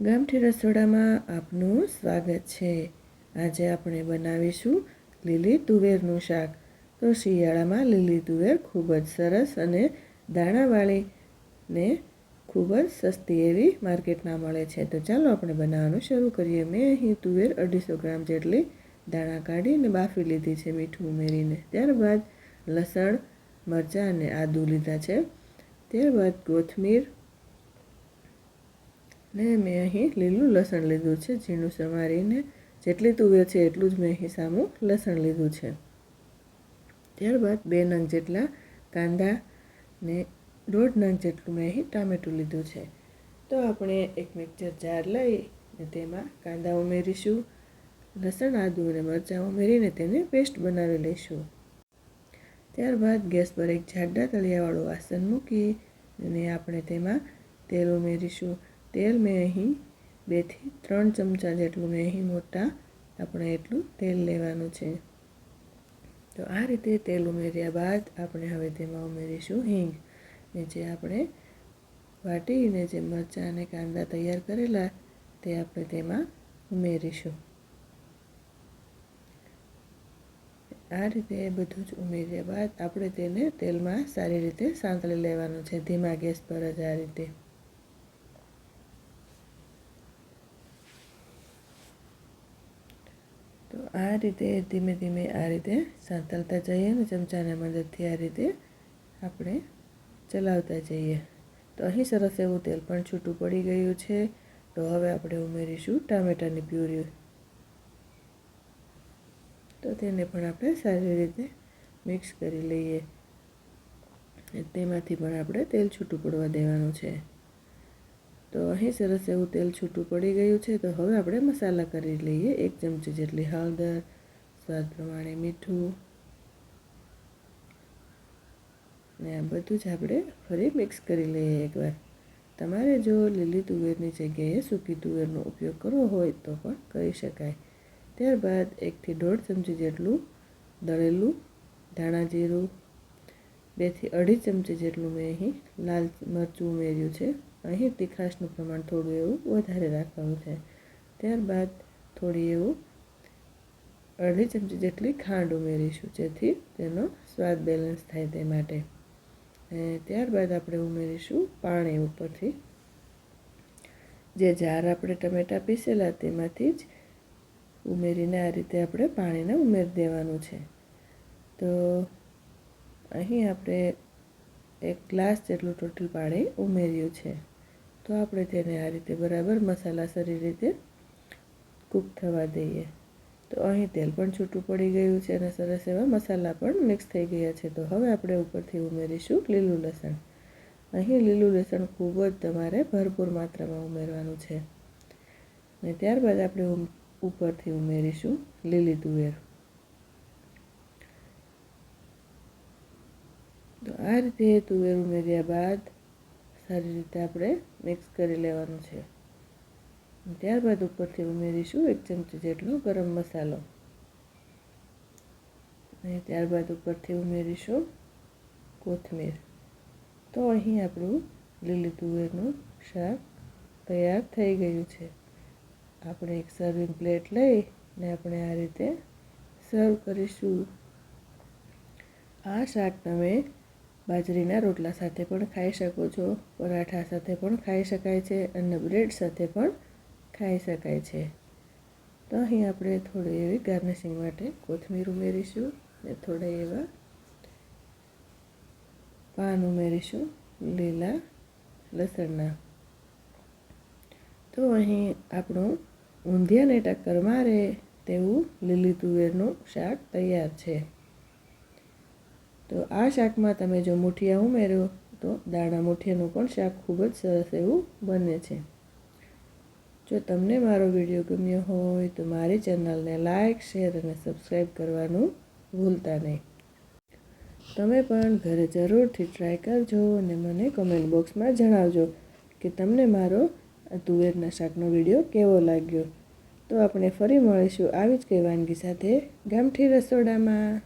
ગામઠી રસોડામાં આપનું સ્વાગત છે. આજે આપણે બનાવીશું લીલી તુવેરનું શાક. તો શિયાળામાં લીલી તુવેર ખૂબ જ સરસ અને દાણાવાળી ને ખૂબ જ સસ્તી એવી માર્કેટમાં મળે છે. તો ચાલો આપણે બનાવવાનું શરૂ કરીએ. મેં અહીં તુવેર અઢીસો ગ્રામ જેટલી દાણા કાઢીને બાફી લીધી છે મીઠું ઉમેરીને. ત્યારબાદ લસણ, મરચાં અને આદું લીધા છે. ત્યારબાદ કોથમીર ને મેં અહીં લીલું લસણ લીધું છે. ઝીણું સમારીને જેટલી તુવેર છે એટલું જ મેં અહીં સામું લસણ લીધું છે. ત્યારબાદ બે નંગ જેટલા કાંદા ને દોઢ નંગ જેટલું મેં અહીં ટામેટું લીધું છે. તો આપણે એક મિક્સર જાર લઈ ને તેમાં કાંદા ઉમેરીશું, લસણ, આદું અને મરચાં ઉમેરીને તેને પેસ્ટ બનાવી લઈશું. ત્યારબાદ ગેસ પર એક જાડા તળિયાવાળું વાસણ મૂકી અને આપણે તેમાં તેલ ઉમેરીશું. તેલ મેં અહીં બેથી ત્રણ ચમચા જેટલું મેં અહીં મોટા આપણે એટલું તેલ લેવાનું છે. તો આ રીતે તેલ ઉમેર્યા બાદ આપણે હવે તેમાં ઉમેરીશું હિંગ. ને જે આપણે વાટીને જે મરચાં અને કાંદા તૈયાર કરેલા તે આપણે તેમાં ઉમેરીશું. આ રીતે બધું જ ઉમેર્યા બાદ આપણે તેને તેલમાં સારી રીતે સાંતળી લેવાનું છે. ધીમા ગેસ પર જ આ રીતે તો આ રીતે ધીમે ધીમે આ રીતે સાંતળતા જઈએ અને ચમચાના મદદથી આ રીતે આપણે ચલાવતા જઈએ. તો અહીં સરસ એવું તેલ પણ છૂટું પડી ગયું છે. તો હવે આપણે ઉમેરીશું ટામેટાની પ્યુરી. તો તેને પણ આપણે સારી રીતે મિક્સ કરી લઈએ. તેમાંથી પણ આપણે તેલ છૂટું પડવા દેવાનું છે. તો અહીં સરસ એવું તેલ છૂટું પડી ગયું છે, તો હવે આપણે મસાલા કરી લઈએ એક ચમચી જેટલી હળદર, સ્વાદ પ્રમાણે મીઠું. ને આ બધું જ આપણે ફરી મિક્સ કરી લઈએ એકવાર. તમારે જો લીલી તુવેરની જગ્યાએ સૂકી તુવેરનો ઉપયોગ કરવો હોય તો પણ કરી શકાય. ત્યારબાદ એકથી દોઢ ચમચી જેટલું દળેલું ધાણા જીરું, બેથી અઢી ચમચી જેટલું મેં અહીં લાલ મરચું ઉમેર્યું છે. અહીં તીખાશનું પ્રમાણ થોડું એવું વધારે રાખવાનું છે. ત્યારબાદ થોડી એવું અડધી ચમચી જેટલી ખાંડ ઉમેરીશું, જેથી તેનો સ્વાદ બેલેન્સ થાય તે માટે. ત્યારબાદ આપણે ઉમેરીશું પાણી ઉપરથી. જે જાર આપણે ટમેટાં પીસેલા તેમાંથી જ ઉમેરીને આ રીતે આપણે પાણીને ઉમેરી દેવાનું છે. તો અહીં આપણે એક ગ્લાસ જેટલું ટોટલ પાણી ઉમેર્યું છે. તો આપણે તેને આ રીતે બરાબર મસાલા સારી રીતે કૂક થવા દઈએ. તો અહીં તેલ પણ છૂટું પડી ગયું છે અને સરસ એવા મસાલા પણ મિક્સ થઈ ગયા છે. તો હવે આપણે ઉપરથી ઉમેરીશું લીલું લસણ. અહીં લીલું લસણ ખૂબ જ તમારે ભરપૂર માત્રામાં ઉમેરવાનું છે. અને ત્યારબાદ આપણે ઉપરથી ઉમેરીશું લીલી તુવેર. તો આ રીતે તુવેર ઉમેર્યા બાદ સારી રીતે આપણે મિક્સ કરી લેવાનું છે. ત્યારબાદ ઉપરથી ઉમેરીશું એક ચમચી જેટલો ગરમ મસાલો. અને ત્યારબાદ ઉપરથી ઉમેરીશું કોથમીર. તો અહીં આપણું લીલી તુવેરનું શાક તૈયાર થઈ ગયું છે. આપણે એક સર્વિંગ પ્લેટ લઈ ને આપણે આ રીતે સર્વ કરીશું. આ શાક તમે બાજરીના રોટલા સાથે પણ ખાઈ શકો છો, પરાઠા સાથે પણ ખાઈ શકાય છે અને બ્રેડ સાથે પણ ખાઈ શકાય છે. તો અહીં આપણે થોડી એવી ગાર્નિશિંગ માટે કોથમીર ઉમેરીશું ને થોડા એવા પાન ઉમેરીશું લીલા લસણના. તો અહીં આપણું ઊંધિયાને ટક્કર મારે તેવું લીલી તુવેરનું શાક તૈયાર છે. તો આ શાકમાં તમે જો મુઠિયા ઉમેરો, તો દાણા મુઠિયાનું પણ શાક ખૂબ જ સરસ એવું બને છે. જો તમને મારો વીડિયો ગમ્યો હોય, તો મારી ચેનલને લાઇક શેર અને સબસ્ક્રાઈબ કરવાનું ભૂલતા નહીં. તમે પણ ઘરે જરૂરથી ટ્રાય કરજો અને મને કમેન્ટ બોક્સમાં જણાવજો કે તમને મારો તુવેરના શાકનો વીડિયો કેવો લાગ્યો. તો આપણે ફરી મળીશું આવી જ કઈ વાનગી સાથે ગામઠી રસોડામાં.